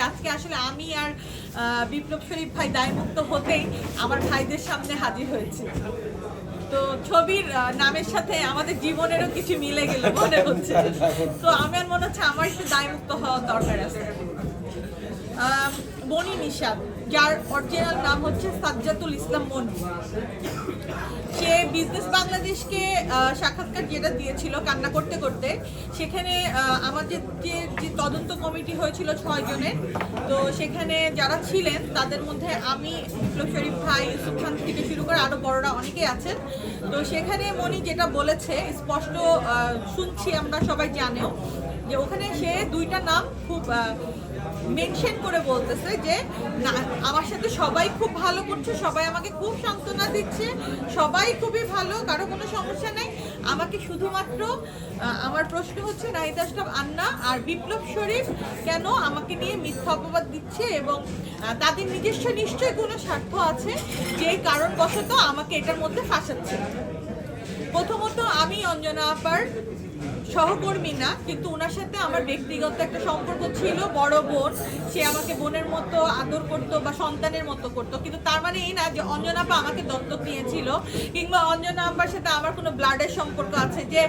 যে আজকে আসলে আমি আর বিপ্লব শরীফ ভাই দায়মুক্ত হতেই আমার ভাইদের সামনে হাজির হয়েছে। তো ছবির নামের সাথে আমাদের জীবনেরও কিছু মিলে গেল মনে হচ্ছে। তো আমার মনে হচ্ছে আমার একটু দায়মুক্ত হওয়ার দরকার আছে। বনি নিষাদ যার অরিজিনাল নাম হচ্ছে সাজ্জাতুল ইসলাম মনি। সে বিজনেস বাংলাদেশকে সাক্ষাৎকার যেটা দিয়েছিল কান্না করতে করতে, সেখানে আমাদের যে যে তদন্ত কমিটি হয়েছিল ছয় জনের, তো সেখানে যারা ছিলেন, তাদের মধ্যে আমি, বিপ্লব শরীফ ভাই, ইউসুফ খান থেকে শুরু করে আরও বড়রা অনেকেই আছেন। তো সেখানে মনি যেটা বলেছে, স্পষ্ট শুনছি আমরা সবাই জানেও, যে ওখানে সে দুইটা নাম খুব মেনশন করে বলতেছে যে, না, আমার সাথে সবাই খুব ভালো করছে, সবাই আমাকে খুব সান্ত্বনা দিচ্ছে, সবাই খুবই ভালো, কারও কোনো সমস্যা নেই। আমাকে শুধুমাত্র আমার প্রশ্ন হচ্ছে নাহিদ আসলাম আন্না আর বিপ্লব শরীফ কেন আমাকে নিয়ে মিথ্যা অপবাদ দিচ্ছে এবং তাদের নিজস্ব নিশ্চয়ই কোনো স্বার্থ আছে যেই কারণবশত আমাকে এটার মধ্যে ফাঁসাচ্ছে? প্রথমত আমি অঞ্জনা আপার সহকর্মী না, কিন্তু ওনার সাথে আমার ব্যক্তিগত একটা সম্পর্ক ছিল, বড় বোন। সে আমাকে বোনের মতো আদর করতো বা সন্তানের মতো করতো। কিন্তু তার মানে এই না যে অঞ্জনা আপা আমাকে দত্তক নিয়েছিল, কিংবা অঞ্জনা আপার সাথে আমার কোনো ব্লাডের সম্পর্ক আছে যে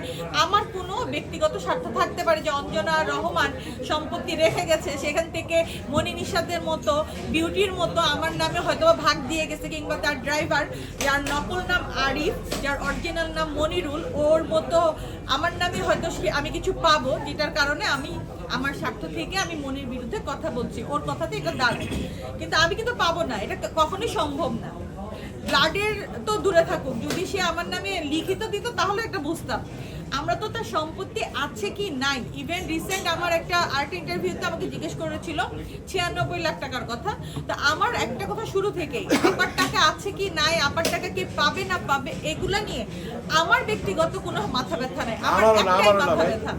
আমার কোনো ব্যক্তিগত স্বার্থ থাকতে পারে যে অঞ্জনা রহমান সম্পত্তি রেখে গেছে। সেখান থেকে মনি নিষাদের মতো, বিউটির মতো আমার নামে হয়তো ভাগ দিয়ে গেছে, কিংবা তার ড্রাইভার, যার নকল নাম আরিফ, যার অরিজিনাল নাম মনিরুল, ওর মতো আমার নামে হয়তো সে- আমি কিছু পাবো যেটার কারণে আমি আমার স্বার্থ থেকে আমি মনের বিরুদ্ধে কথা বলছি। ওর কথাতে এটা দাঁড়ায় কিন্তু আমি কিন্তু পাবো না। এটা কখনোই সম্ভব না। ব্লাডের তো দূরে থাকুক। যদি সে আমার নামে লিখিত দিত, তাহলে একটা বুঝতাম। আমরা তো তার সম্পত্তি আছে কি নাই? ইভেন রিসেন্ট আমার একটা আর্ট ইন্টারভিউতে আমাকে জিজ্ঞেস করেছিল ছিয়ানব্বই লাখ টাকার কথা। তো আমার একটা কথা শুরু থেকেই আপার টাকা আছে কি নাই আপার টাকা কে পাবে না পাবে এগুলা নিয়ে আমার ব্যক্তিগত কোনো মাথা ব্যথা নাই। আমার একটাই মাথা ব্যথা।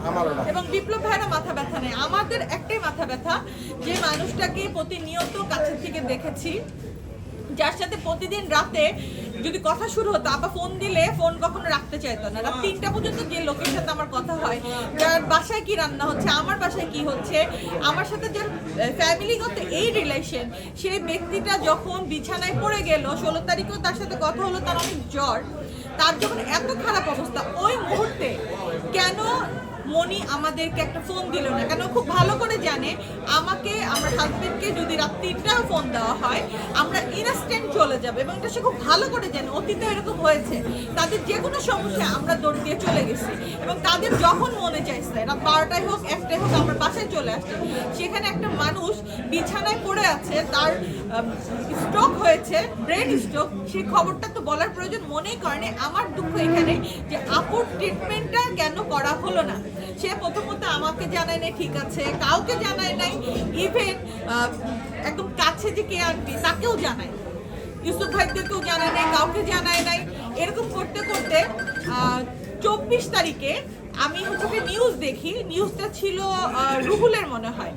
এবং বিপ্লব ভাইয়েরও মাথা ব্যথা নেই। আমাদের একটাই মাথা ব্যথা যে মানুষটাকে প্রতিনিয়ত কাছের থেকে দেখেছি যার সাথে প্রতিদিন রাতে যদি কথা শুরু হতো আপা ফোন দিলে ফোন কখনো রাখতে চাইতো না। রাত তিনটা পর্যন্ত যে লোকের সাথে আমার কথা হয়, যার বাসায় কি রান্না হচ্ছে, আমার বাসায় কি হচ্ছে, আমার সাথে যার ফ্যামিলিগত এই রিলেশন সেই ব্যক্তিটা যখন বিছানায় পড়ে গেল, ষোলো তারিখেও তার সাথে কথা হলো, তার অনেক জ্বর, তার যখন এত খারাপ অবস্থা, ওই মুহূর্তে কেন মনি আমাদেরকে একটা ফোন দিল না। কেন? খুব ভালো করে জানে। আমাকে, আমার হাজবেন্ডকে যদি রাত তিনটা ফোন দেওয়া হয়, আমরা ইনস্ট্যান্ট চলে যাবে। এবং এটা সে খুব ভালো করে জানে। অতীতে এরকম হয়েছে। তাদের যে কোনো সমস্যা আমরা দৌড় দিয়ে চলে গেছি। এবং তাদের যখন মনে চাইছে রাত বারোটায় হোক একটাই হোক, আমরা বাসায় চলে আসছে। সেখানে একটা মানুষ বিছানায় পড়ে আছে, তার স্ট্রোক হয়েছে ব্রেন স্ট্রোক সেই খবরটা তো বলার প্রয়োজন মনেই করেনি। আমার দুঃখ এখানে যে আপুর ট্রিটমেন্টটা কেন করা হলো না? সে প্রথমত আমাকে জানায় নাই, ঠিক আছে, কাউকে জানায় নাই ইভেন একদম কাছে যে কে আনবি তাকেও জানায় ইউসুফ ভাইদেরকেও জানায় নাই, কাউকে জানায় নাই। এরকম করতে করতে চব্বিশ তারিখে আমি হচ্ছে নিউজ দেখি। নিউজটা ছিল রুহুলের মনে হয়।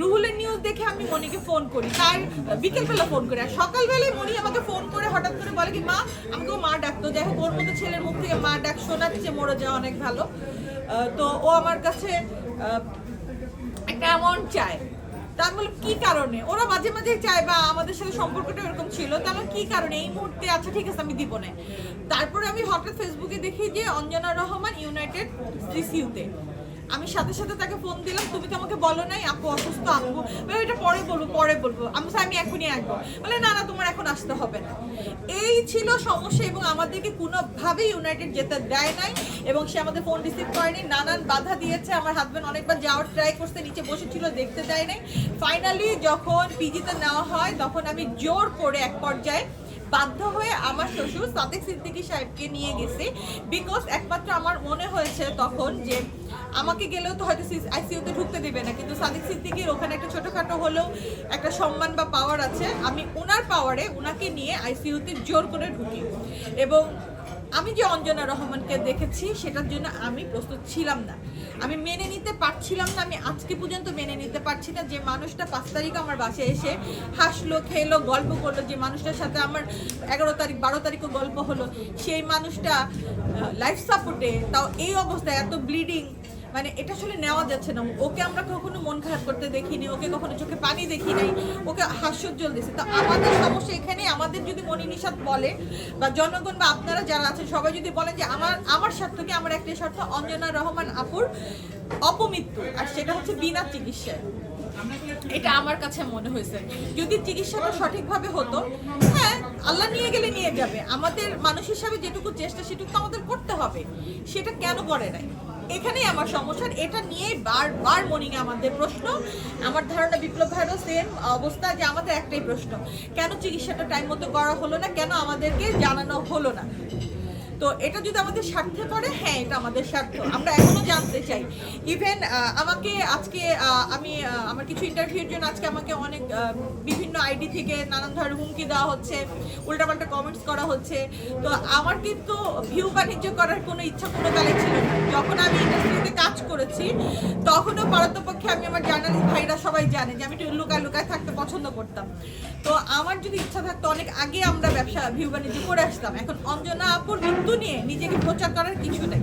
রুহুলের নিউজ দেখে আমি মনিকে ফোন করি। তার বিকেলবেলা ফোন করি। আর সকালবেলায় মনি আমাকে ফোন করে হঠাৎ করে বলে কি, মা, আমাকেও মা ডাকতো। যাই হোক, ওর মতো ছেলের মুখ থেকে মা ডাক শোনাচ্ছে মরে যাওয়া অনেক ভালো। তো ও আমার কাছে একটা অ্যামাউন্ট চায়। তা আমি বললাম কি কারণে? ওরা মাঝে মাঝে চায় বা আমাদের সাথে সম্পর্কটা এরকম ছিল তা আমার কি কারণে? এই মুহূর্তে আচ্ছা ঠিক আছে, আমি দিব না। তারপরে আমি হঠাৎ ফেসবুকে দেখি যে অঞ্জনা রহমান ইউনাইটেড সিসিউতে আমি সাথে সাথে তাকে ফোন দিলাম তুমি তো আমাকে বলো নাই আপু অসুস্থ আপু বলে, এটা পরে বলব পরে বলব। আমি আমি এখনই আসব। বলে না না তোমার এখন আসতে হবে না। এই ছিল সমস্যা এবং আমাদেরকে কোনোভাবেই ইউনাইটেড যেতে দেয় নাই এবং সে আমাদের ফোন রিসিভ করেনি। নানান বাধা দিয়েছে। আমার হাজবেন্ড অনেকবার যাওয়ার ট্রাই করতে নিচে বসেছিল দেখতে দেয় নাই। ফাইনালি যখন পিজিতে নেওয়া হয় তখন আমি জোর করে এক পর্যায়ে বাধ্য হয়ে আমার শ্বশুর সাদেক সিদ্দিকি সাহেবকে নিয়ে গেছি। বিকজ একমাত্র আমার মনে হয়েছে তখন যে আমাকে গেলেও তো হয়তো আইসিইউতে ঢুকতে দেবে না। কিন্তু সাদিক সিদ্দিকির ওখানে একটা ছোটোখাটো হলেও একটা সম্মান বা পাওয়ার আছে। আমি ওনার পাওয়ারে ওনাকে নিয়ে আইসিইউতে জোর করে ঢুকি। এবং আমি যে অঞ্জনা রহমানকে দেখেছি, সেটার জন্য আমি প্রস্তুত ছিলাম না। আমি মেনে নিতে পারছিলাম না, আমি আজকে পর্যন্ত মেনে নিতে পারছি না। যে মানুষটা পাঁচ তারিখ আমার বাসে এসে হাসলো, খেলো, গল্প করল, যে মানুষটার সাথে আমার এগারো তারিখ, বারো তারিখও গল্প হলো, সেই মানুষটা লাইফ সাপোর্টে তাও এই অবস্থায় এত ব্লিডিং মানে এটা আসলে নেওয়া যাচ্ছে না। ওকে আমরা কখনো মন খারাপ করতে দেখিনি, ওকে কখনো চোখে পানি দেখি নাই, ওকে হাস্যোজ্জ্বল দিয়েছে। তো আমাদের সমস্যা এখানে আমাদের যদি মনি নিষাদ বলে বা জনগণ বা আপনারা যারা আছেন, সবাই যদি বলেন যে আমার আমার স্বার্থকে আমার একটাই স্বার্থ, অঞ্জনা রহমান আপুর অপমৃত্যু, আর সেটা হচ্ছে বিনা চিকিৎসায়। এটা আমার কাছে মনে হয়েছে। যদি চিকিৎসাটা সঠিকভাবে হতো হ্যাঁ আল্লাহ নিয়ে গেলে নিয়ে যাবে। আমাদের মানুষ হিসাবে যেটুকু চেষ্টা, সেটুকু আমাদের করতে হবে। সেটা কেন করে নাই? এখানেই আমার সমস্যা। এটা নিয়েই বারবার মর্নিংয়ে আমাদের প্রশ্ন। আমার ধারণা বিপ্লব ভাইরও সেম অবস্থা যে আমাদের একটাই প্রশ্ন। কেন চিকিৎসাটা টাইম মতো করা হলো না? কেন আমাদেরকে জানানো হলো না? তো এটা যদি আমাদের স্বার্থে পড়ে হ্যাঁ এটা আমাদের স্বার্থ। আমরা এখনও জানতে চাই। ইভেন আমাকে আজকে আমি আমার কিছু ইন্টারভিউর জন্য আজকে আমাকে অনেক বিভিন্ন আইডি থেকে নানান ধরনের হুমকি দেওয়া হচ্ছে, উল্টাপাল্টা কমেন্টস করা হচ্ছে। তো আমার কিন্তু ভিউ বাণিজ্য করার কোনো ইচ্ছা কোনো কালে ছিল না। যখন আমি করেছি। তখনও পারতপক্ষে আমি আমার জার্নালিস্ট ভাইরা সবাই জানে যে আমি একটু লুকায় লুকায় থাকতে পছন্দ করতাম। তো আমার যদি ইচ্ছা থাকতো, অনেক আগে আমরা ব্যবসা, ভিউ বাণিজ্য করে আসতাম। এখন অঞ্জনা আপুর মৃত্যু নিয়ে নিজেকে প্রচার করার কিছু নেই।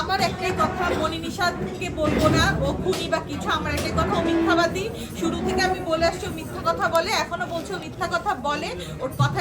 আমার একটাই কথা মনি নিষাদকে বলব না, ও খুনি বা কিছু, আমার একটাই কথা, ও মিথ্যাবাদী। শুরু থেকে আমি বলে আসছি মিথ্যা কথা বলে, এখনও বলছে মিথ্যা কথা বলে, ওর কথা